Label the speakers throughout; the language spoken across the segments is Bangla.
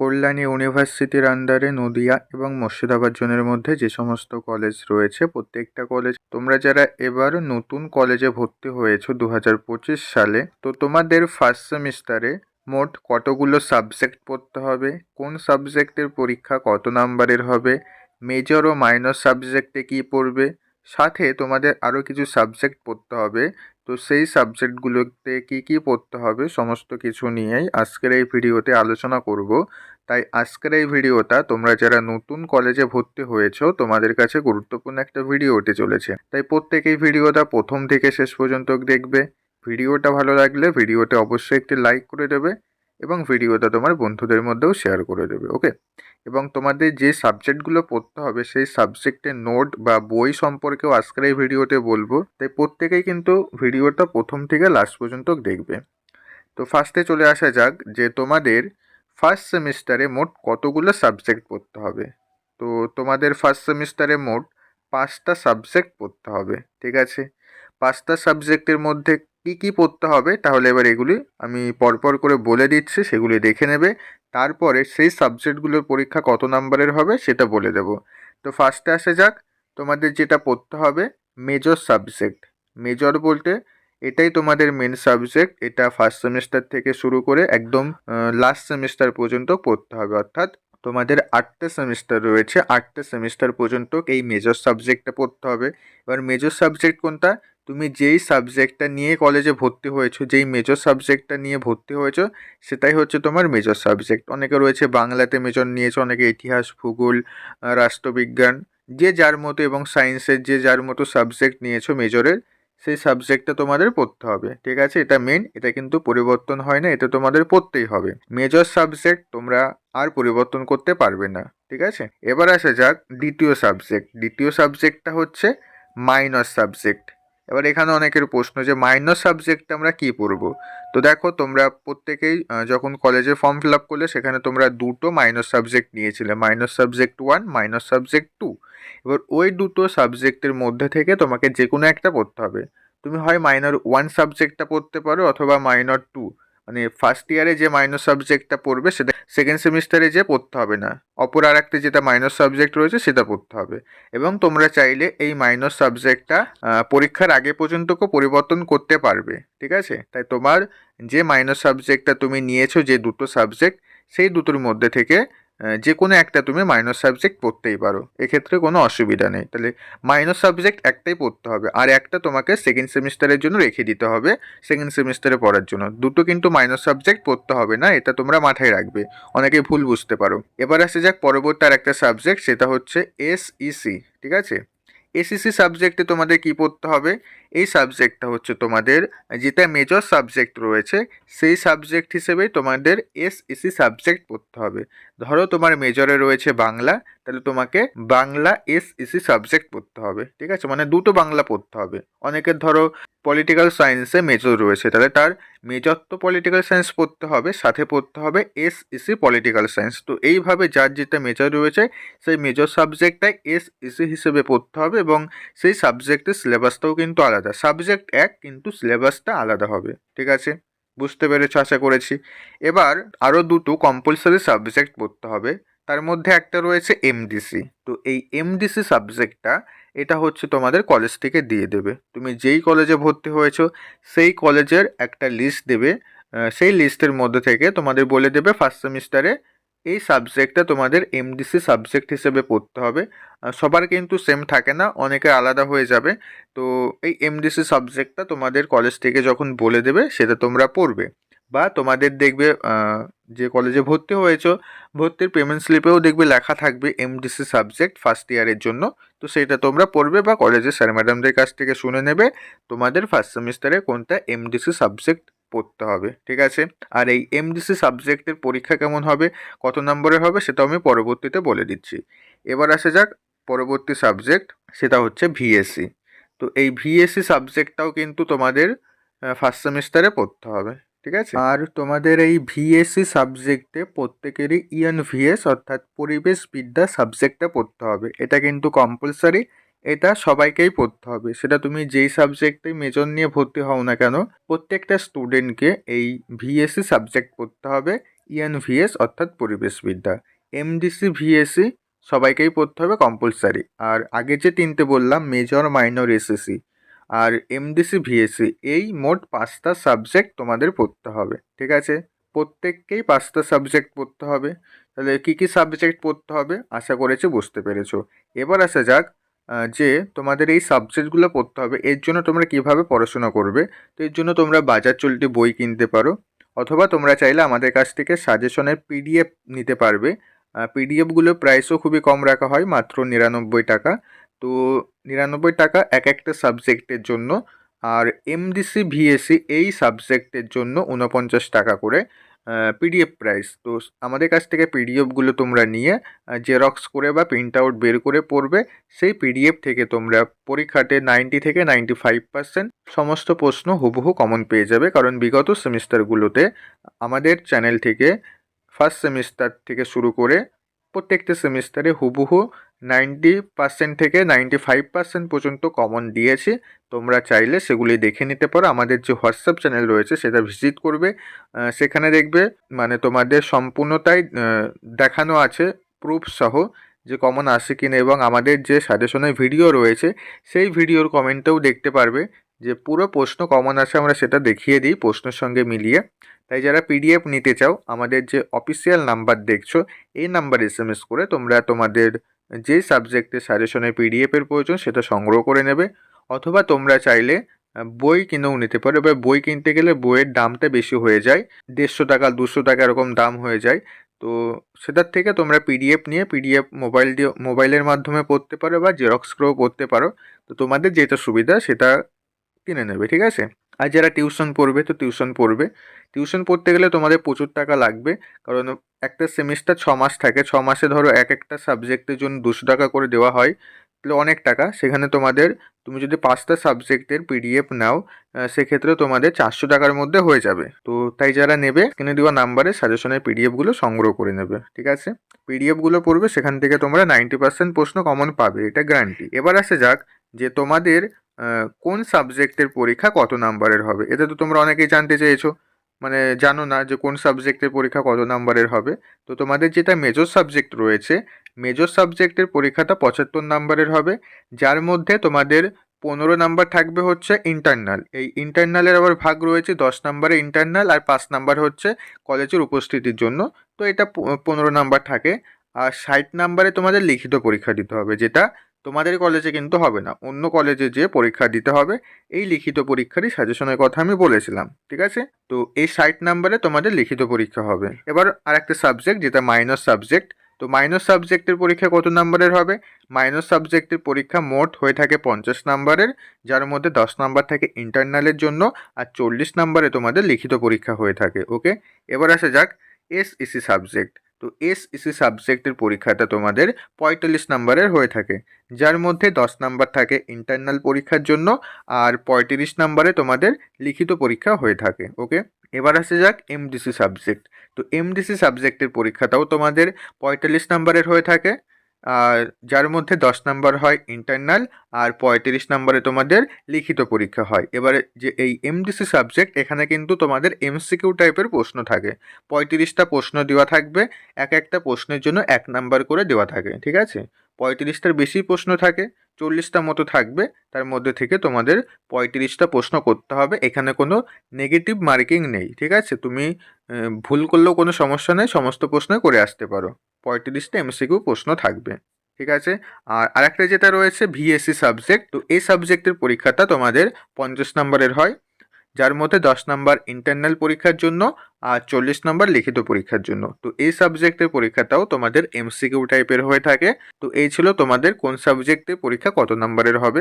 Speaker 1: কল্যাণী ইউনিভার্সিটির আন্ডারে নদিয়া এবং মুর্শিদাবাদ জোনের মধ্যে যে সমস্ত কলেজ রয়েছে, প্রত্যেকটা কলেজ তোমরা যারা এবার নতুন কলেজে ভর্তি হয়েছো দু হাজার পঁচিশ সালে, তো তোমাদের ফার্স্ট সেমিস্টারে মোট কতগুলো সাবজেক্ট পড়তে হবে, কোন সাবজেক্টের পরীক্ষা কত নাম্বারের হবে মেজর ও মাইনর সাবজেক্টে কী পড়বে, সাথে তোমাদের আরও কিছু সাবজেক্ট পড়তে হবে, তো সেই সাবজেক্টগুলোতে কী কী পড়তে হবে, সমস্ত কিছু নিয়েই আজকের এই ভিডিওতে আলোচনা করব। তাই আজকের এই ভিডিওটা তোমরা যারা নতুন কলেজে ভর্তি হয়েছো, তোমাদের কাছে গুরুত্বপূর্ণ একটা ভিডিও হতে চলেছে। তাই প্রত্যেকেই ভিডিওটা প্রথম থেকে শেষ পর্যন্ত দেখবে। ভিডিওটা ভালো লাগলে ভিডিওতে অবশ্যই একটি লাইক করে দেবে এবং ভিডিওটা তোমার বন্ধুদের মধ্যেও শেয়ার করে দেবে, ওকে? এবং তোমাদের যে সাবজেক্টগুলো পড়তে হবে, সেই সাবজেক্টের নোট বা বই সম্পর্কেও আজকের এই ভিডিওতে বলব। তাই প্রত্যেকেই কিন্তু ভিডিওটা প্রথম থেকে লাস্ট পর্যন্ত দেখবে। তো ফার্স্টে চলে আসা যাক যে তোমাদের ফার্স্ট সেমিস্টারে মোট কতগুলো সাবজেক্ট পড়তে হবে? তো তোমাদের ফার্স্ট সেমিস্টারে মোট পাঁচটা সাবজেক্ট পড়তে হবে, ঠিক আছে? পাঁচটা সাবজেক্টের মধ্যে কী কী পড়তে হবে, তাহলে এবার এগুলি আমি পরপর করে বলে দিচ্ছি, সেগুলি দেখে নেবে। তারপরে সেই সাবজেক্টগুলোর পরীক্ষা কত নাম্বারের হবে সেটা বলে দেব। তো ফার্স্টে আসা যাক, তোমাদের যেটা পড়তে হবে মেজর সাবজেক্ট মেজর বলতে এটাই তোমাদের মেন সাবজেক্ট এটা ফার্স্ট সেমিস্টার থেকে শুরু করে একদম লাস্ট সেমিস্টার পর্যন্ত পড়তে হবে। অর্থাৎ তোমাদের আটটা সেমিস্টার রয়েছে, আটটা সেমিস্টার পর্যন্ত এই মেজর সাবজেক্টটা পড়তে হবে। এবার মেজর সাবজেক্ট কোনটা? তুমি যেই সাবজেক্টটা নিয়ে কলেজে ভর্তি হয়েছো, যেই মেজর সাবজেক্টটা নিয়ে ভর্তি হয়েছো, সেটাই হচ্ছে তোমার মেজর সাবজেক্ট অনেকে রয়েছে বাংলাতে মেজর নিয়েছে, অনেকে ইতিহাস, ভূগোল রাষ্ট্রবিজ্ঞান, যে যার মতো এবং সায়েন্সের যে যার মতো সাবজেক্ট নিয়েছো মেজরের সেই সাবজেক্টটা তোমাদের পড়তে হবে, ঠিক আছে? এটা মেন এটা কিন্তু পরিবর্তন হয় না, এটা তোমাদের পড়তেই হবে। মেজর সাবজেক্ট তোমরা আর পরিবর্তন করতে পারবে না, ঠিক আছে? এবার আসা যাক দ্বিতীয় সাবজেক্ট দ্বিতীয় সাবজেক্টটা হচ্ছে মাইনর সাবজেক্ট এবার এখানে অনেকের প্রশ্ন যে মাইনর সাবজেক্ট আমরা কি পড়ব? তো দেখো, তোমরা প্রত্যেকেই যখন কলেজে ফর্ম ফিল আপ করলে, সেখানে তোমরা দুটো মাইনর সাবজেক্ট নিয়েছিলে। Minor subject one minor subject two এবার ওই দুটো সাবজেক্টের মধ্যে থেকে তোমাকে যে কোনো একটা পড়তে হবে। তুমি হয় মাইনর ওয়ান সাবজেক্টটা পড়তে পারো, অথবা মাইনর টু মানে ফার্স্ট ইয়ারে যে মাইনর সাবজেক্টটা পড়বে সেটা সেকেন্ড সেমিস্টারে যে পড়তে হবে না। অপর আর একটা যেটা মাইনর সাবজেক্ট রয়েছে সেটা পড়তে হবে। এবং তোমরা চাইলে এই মাইনর সাবজেক্টটা পরীক্ষার আগে পর্যন্তকেও পরিবর্তন করতে পারবে, ঠিক আছে? তাই তোমার যে মাইনর সাবজেক্টটা তুমি নিয়েছো, যে দুটো সাবজেক্ট সেই দুটোর মধ্যে থেকে যে কোনো একটা তুমি মাইনর সাবজেক্ট পড়তেই পারো। এক্ষেত্রে কোনো অসুবিধা নেই। তাহলে মাইনর সাবজেক্ট একটাই পড়তে হবে, আর একটা তোমাকে সেকেন্ড সেমিস্টারের জন্য রেখে দিতে হবে সেকেন্ড সেমিস্টারে পড়ার জন্য। দুটো কিন্তু মাইনর সাবজেক্ট পড়তে হবে না, এটা তোমরা মাথায় রাখবে। অনেকে ভুল বুঝতে পারো। এবার আসে যাক পরবর্তী আর একটা সাবজেক্ট সেটা হচ্ছে এসইসি ঠিক আছে? এসিসি সাবজেক্টে তোমাদের কি পড়তে হবে? এই সাবজেক্টটা হচ্ছে তোমাদের যেটা মেজর সাবজেক্ট রয়েছে, সেই সাবজেক্ট হিসেবে তোমাদের এসএসসি সাবজেক্ট পড়তে হবে। ধরো তোমার মেজরে রয়েছে বাংলা, তাহলে তোমাকে বাংলা এসএসসি সাবজেক্ট পড়তে হবে। ঠিক আছে? মানে দুটো বাংলা পড়তে হবে। অনেকের ধরো পলিটিক্যাল সায়েন্সে মেজর রয়েছে। তাহলে তার মেজর তো পলিটিক্যাল সায়েন্স পড়তে হবে, সাথে পড়তে হবে এস ইসি পলিটিক্যাল সায়েন্স তো এইভাবে যার যেটা মেজর রয়েছে, সেই মেজর সাবজেক্টটাই এস ইসি হিসেবে পড়তে হবে এবং সেই সাবজেক্টের সিলেবাসটাও কিন্তু আলাদা। সাবজেক্ট এক, কিন্তু সিলেবাসটা আলাদা হবে। ঠিক আছে? বুঝতে পেরেছ, আশা করেছি। এবার আরও দুটো কম্পালসারি সাবজেক্ট পড়তে হবে। তার মধ্যে একটা রয়েছে এমডিসি তো এই এমডিসি সাবজেক্টটা এটা হচ্ছে তোমাদের কলেজ থেকে দিয়ে দেবে। তুমি যেই কলেজে ভর্তি হয়েছো, সেই কলেজের একটা লিস্ট দেবে সেই লিস্টের মধ্যে থেকে তোমাদের বলে দেবে ফার্স্ট সেমিস্টারে এই সাবজেক্টটা তোমাদের এমডিসি সাবজেক্ট হিসেবে পড়তে হবে। সবার কিন্তু সেম থাকে না অনেকের আলাদা হয়ে যাবে। তো এই এমডিসি সাবজেক্টটা তোমাদের কলেজ থেকে যখন বলে দেবে, সেটা তোমরা পড়বে। বা তোমাদের দেখবে যে কলেজে ভর্তি হয়েছো, ভর্তির পেমেন্ট স্লিপেও দেখবে লেখা থাকবে এমডিসি সাবজেক্ট ফার্স্ট ইয়ারের জন্য। তো সেটা তোমরা পড়বে বা কলেজের স্যার ম্যাডামদের কাছ থেকে শুনে নেবে, তোমাদের ফার্স্ট সেমিস্টারে কোনটা এমডিসি সাবজেক্ট পড়তে হবে, ঠিক আছে? আর এই এমডিসি সাবজেক্টের পরীক্ষা কেমন হবে, কত নম্বরের হবে, সেটাও আমি পরবর্তীতে বলে দিচ্ছি। এবার আসা যাক, পরবর্তী সাবজেক্ট সেটা হচ্ছে ভিএসসি তো এই ভিএসসি সাবজেক্টটাও কিন্তু তোমাদের ফার্স্ট সেমিস্টারে পড়তে হবে। ঠিক আছে? আর তোমাদের এই ভিএসসি সাবজেক্টে প্রত্যেকেরই ইএন ভিএস অর্থাৎ পরিবেশ বিদ্যা সাবজেক্টটা পড়তে হবে। এটা কিন্তু কম্পালসারি এটা সবাইকেই পড়তে হবে। সেটা তুমি যেই সাবজেক্টে মেজর নিয়ে ভর্তি হও না কেন, প্রত্যেকটা স্টুডেন্টকে এই ভিএসসি সাবজেক্ট পড়তে হবে ইএনভিএস অর্থাৎ পরিবেশবিদ্যা এমডিসি ভিএসসি সবাইকেই পড়তে হবে কম্পালসারি আর আগে যে তিনটে বললাম মেজর মাইনর এসএসসি আর এমডিসি ভিএসসি এই মোট পাঁচটা সাবজেক্ট তোমাদের পড়তে হবে, ঠিক আছে? প্রত্যেককেই পাঁচটা সাবজেক্ট পড়তে হবে। তাহলে কী কী সাবজেক্ট পড়তে হবে? আশা করেছি বুঝতে পেরেছ। এবার আসা যাক যে তোমাদের এই সাবজেক্টগুলো পড়তে হবে, এর জন্য তোমরা কীভাবে পড়াশোনা করবে? তো এর জন্য তোমরা বাজার চলতি বই কিনতে পারো, অথবা তোমরা চাইলে আমাদের কাছ থেকে সাজেশনের পিডিএফ নিতে পারবে। পিডিএফগুলো প্রাইসও খুবই কম রাখা হয়, মাত্র নিরানব্বই টাকা। তো নিরানব্বই টাকা এক একটা সাবজেক্টের জন্য আর এমডিসি ভিএসসি এই সাবজেক্টের জন্য উনপঞ্চাশ টাকা করে পিডিএফ প্রাইস তো আমাদের কাছ থেকে পিডিএফগুলো তোমরা নিয়ে জেরক্স করে বা প্রিন্ট আউট বের করে পড়বে। সেই পিডিএফ থেকে তোমরা পরীক্ষাতে নাইনটি থেকে নাইনটি ফাইভ পার্সেন্ট সমস্ত প্রশ্ন হুবহু কমন পেয়ে যাবে। কারণ বিগত সেমিস্টারগুলোতে আমাদের চ্যানেল থেকে ফার্স্ট সেমিস্টার থেকে শুরু করে প্রত্যেকটা সেমিস্টারে হুবহু নাইনটি পার্সেন্ট থেকে নাইনটি ফাইভ পার্সেন্ট পর্যন্ত কমন দিয়েছি। তোমরা চাইলে সেগুলি দেখে নিতে পারো। আমাদের যে হোয়াটসঅ্যাপ চ্যানেল রয়েছে সেটা ভিজিট করবে। সেখানে দেখবে মানে তোমাদের সম্পূর্ণটাই আহ, দেখানো আছে প্রুফ সহ যে কমন আসে কিনা। এবং আমাদের যে সাজেশনের ভিডিও রয়েছে সেই ভিডিওর কমেন্টেও দেখতে পারবে যে পুরো প্রশ্ন কমন আসে আমরা সেটা দেখিয়ে দিই প্রশ্নের সঙ্গে মিলিয়ে। তাই যারা পিডিএফ নিতে চাও আমাদের যে অফিসিয়াল নাম্বার দেখছ এই নাম্বার এস করে তোমরা তোমাদের যে সাবজেক্টের সাজেশনের পিডিএফের প্রয়োজন সেটা সংগ্রহ করে নেবে। অথবা তোমরা চাইলে বই কিনেও নিতে পারো। এবার বই কিনতে গেলে বইয়ের দামটা বেশি হয়ে যায়। দেড়শো টাকা, দুশো টাকা এরকম দাম হয়ে যায়। তো সেটার থেকে তোমরা পিডিএফ নিয়ে পিডিএফ মোবাইল দিয়ে মোবাইলের মাধ্যমে পড়তে পারো বা জেরক্স করেও পড়তে পারো। তো তোমাদের যেটা সুবিধা সেটা কিনে নেবে, ঠিক আছে? আর যারা টিউশন পড়বে, তো টিউশন পড়বে। টিউশন পড়তে গেলে তোমাদের প্রচুর টাকা লাগবে। কারণ একটা সেমিস্টার ছ মাস থাকে। ছ মাসে ধরো এক একটা সাবজেক্টের জন্য দুশো টাকা করে দেওয়া হয়, তাহলে অনেক টাকা। সেখানে তোমাদের, তুমি যদি পাঁচটা সাবজেক্টের পিডিএফ নাও সেক্ষেত্রে তোমাদের চারশো টাকার মধ্যে হয়ে যাবে। তো তাই যারা নেবে, কিনে দেওয়া নাম্বারে সাজেশনের পিডিএফগুলো সংগ্রহ করে নেবে। ঠিক আছে? পিডিএফগুলো পড়বে, সেখান থেকে তোমরা নাইনটি পার্সেন্ট প্রশ্ন কমন পাবে, এটা গ্যারান্টি এবার আসে যাক যে তোমাদের কোন সাবজেক্টের পরীক্ষা কত নাম্বারের হবে। এটা তো তোমরা অনেকেই জানতে চেয়েছো। মানে জানো না যে কোন সাবজেক্টের পরীক্ষা কত নাম্বারের হবে? তো তোমাদের যেটা মেজর সাবজেক্ট রয়েছে মেজর সাবজেক্টের পরীক্ষাটা পঁচাত্তর নাম্বারের হবে। যার মধ্যে তোমাদের পনেরো নাম্বার থাকবে হচ্ছে ইন্টারনাল এই ইন্টারনালের আবার ভাগ রয়েছে, দশ নাম্বারে ইন্টারনাল আর পাঁচ নাম্বার হচ্ছে কলেজের উপস্থিতির জন্য। তো এটা পনেরো নাম্বার থাকে। আর ষাট নাম্বারে তোমাদের লিখিত পরীক্ষা দিতে হবে, যেটা তোমাদের কলেজে কিন্তু হবে না। অন্য কলেজে যে পরীক্ষা দিতে হবে। এই লিখিত পরীক্ষারই সাজেশনের কথা আমি বলেছিলাম, ঠিক আছে? তো এই ষাট নাম্বারে তোমাদের লিখিত পরীক্ষা হবে। এবার আর একটা সাবজেক্ট যেটা মাইনর সাবজেক্ট তো মাইনর সাবজেক্টের পরীক্ষা কত নাম্বারের হবে? মাইনর সাবজেক্টের পরীক্ষা মোট হয়ে থাকে পঞ্চাশ নাম্বারের যার মধ্যে দশ নাম্বার থাকে ইন্টারনালের জন্য, আর চল্লিশ নাম্বারে তোমাদের লিখিত পরীক্ষা হয়ে থাকে ওকে এবার আসা যাক এস ইসি সাবজেক্ট তো এস ইসি সাবজেক্টের পরীক্ষাটা তোমাদের পঁয়তাল্লিশ নাম্বারের হয়ে থাকে। যার মধ্যে দশ নাম্বার থাকে ইন্টারনাল পরীক্ষার জন্য আর পঁয়ত্রিশ নাম্বারে তোমাদের লিখিত পরীক্ষা হয়ে থাকে, ওকে? এবার আসে যাক এমডিসি সাবজেক্ট। তো এমডিসি সাবজেক্টের পরীক্ষাটাও তোমাদের পঁয়তাল্লিশ নাম্বারের হয়ে থাকে। আর যার মধ্যে দশ নাম্বার হয় ইন্টারনাল আর পঁয়ত্রিশ নাম্বারে তোমাদের লিখিত পরীক্ষা হয়। এবারে যে এই এমডিসি সাবজেক্ট এখানে কিন্তু তোমাদের এমসিকিউ টাইপের প্রশ্ন থাকে। পঁয়ত্রিশটা প্রশ্ন দেওয়া থাকবে, এক একটা প্রশ্নের জন্য এক নাম্বার করে দেওয়া থাকে, ঠিক আছে? পঁয়ত্রিশটার বেশি প্রশ্ন থাকে, চল্লিশটা মতো থাকবে, তার মধ্যে থেকে তোমাদের পঁয়ত্রিশটা প্রশ্ন করতে হবে, এখানে কোনো নেগেটিভ মার্কিং নেই, ঠিক আছে? তুমি ভুল করলেও কোনো সমস্যা নেই, সমস্ত প্রশ্ন করে আসতে পারো। পঁয়ত্রিশটা এমসিকিউ প্রশ্ন থাকবে, ঠিক আছে? আর আরেকটা যেটা রয়েছে ভিএসসি সাবজেক্ট তো এই সাবজেক্টের পরীক্ষাটা তোমাদের পঞ্চাশ নম্বরের হয়, যার মধ্যে দশ নম্বর ইন্টারনাল পরীক্ষার জন্য আর চল্লিশ নাম্বার লিখিত পরীক্ষার জন্য। তো এই সাবজেক্টের পরীক্ষাটাও তোমাদের এমসিকিউ টাইপের হয়ে থাকে। তো এই ছিল তোমাদের কোন সাবজেক্টে পরীক্ষা কত নাম্বারের হবে।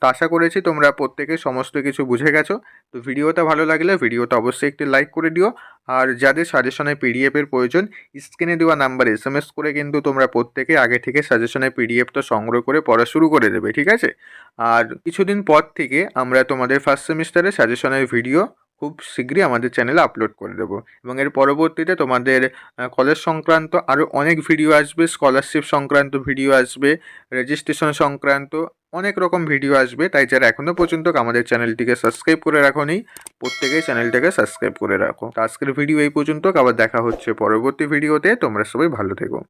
Speaker 1: তো আশা করেছি তোমরা প্রত্যেকে সমস্ত কিছু বুঝে গেছো। তো ভিডিওটা ভালো লাগলে ভিডিওটা অবশ্যই একটি লাইক করে দিও। আর যাদের সাজেশনে পিডিএফের প্রয়োজন স্ক্রিনে দেওয়া নাম্বার এস এম এস করে কিন্তু তোমরা প্রত্যেকে আগে থেকে সাজেশনে পিডিএফটা সংগ্রহ করে পড়া শুরু করে দেবে, ঠিক আছে? আর কিছুদিন পর থেকে আমরা তোমাদের ফার্স্ট সেমিস্টারে সাজেশনের ভিডিও খুব শীঘ্রই আমাদের চ্যানেলে আপলোড করে দেবো। এবং এর পরবর্তীতে তোমাদের কলেজ সংক্রান্ত আরও অনেক ভিডিও আসবে স্কলারশিপ সংক্রান্ত ভিডিও আসবে রেজিস্ট্রেশন সংক্রান্ত অনেক রকম ভিডিও আসবে। তাই যারা এখনও পর্যন্ত আমাদের চ্যানেলটিকে সাবস্ক্রাইব করে রাখো নি প্রত্যেকেই চ্যানেলটাকে সাবস্ক্রাইব করে রাখো। আজকের ভিডিও এই পর্যন্ত, আবার দেখা হচ্ছে পরবর্তী ভিডিওতে তোমরা সবাই ভালো থেকো।